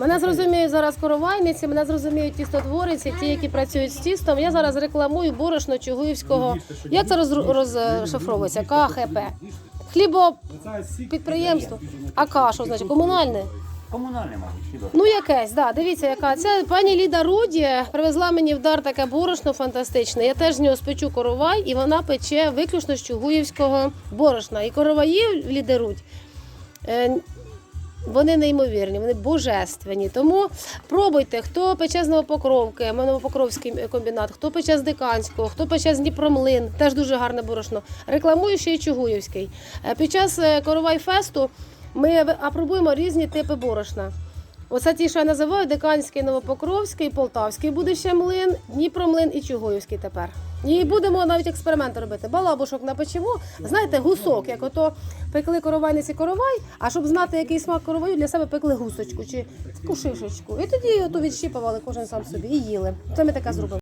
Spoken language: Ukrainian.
Мене зрозуміють зараз коровайниці, мене зрозуміють тістотвориці, ті, які працюють з тістом. Я зараз рекламую борошно Чугуївського. Як це роз- розшифровується? КХП. Хлібопідприємство. А К, що значить? Комунальне? Комунальне, мабуть. Ну, якесь, да. Дивіться, яка це пані Ліда Руді привезла мені в дар таке борошно фантастичне. Я теж з нього спечу коровай, і вона пече виключно з чугуївського борошна. І короваї Ліди Рудь. Вони неймовірні, вони божественні. Тому пробуйте, хто пече з Новопокровки, Новопокровський комбінат, хто пече з Диканського, хто пече з Дніпромлин, теж дуже гарне борошно. Рекламую ще й Чугуївський. Е, Під час е, коровай фесту ми апробуємо різні типи борошна. Оце ті, що я називаю Диканський, Новопокровський, Полтавський буде ще млин, Дніпромлин і Чугуївський тепер. І будемо навіть експерименти робити. Балабушок напечемо. Знаєте, гусок, як ото пекли коровайниці коровай, а щоб знати, який смак короваю, для себе пекли гусочку чи таку шишечку. І тоді ото відщіпували кожен сам собі і їли. Це ми таке зробили.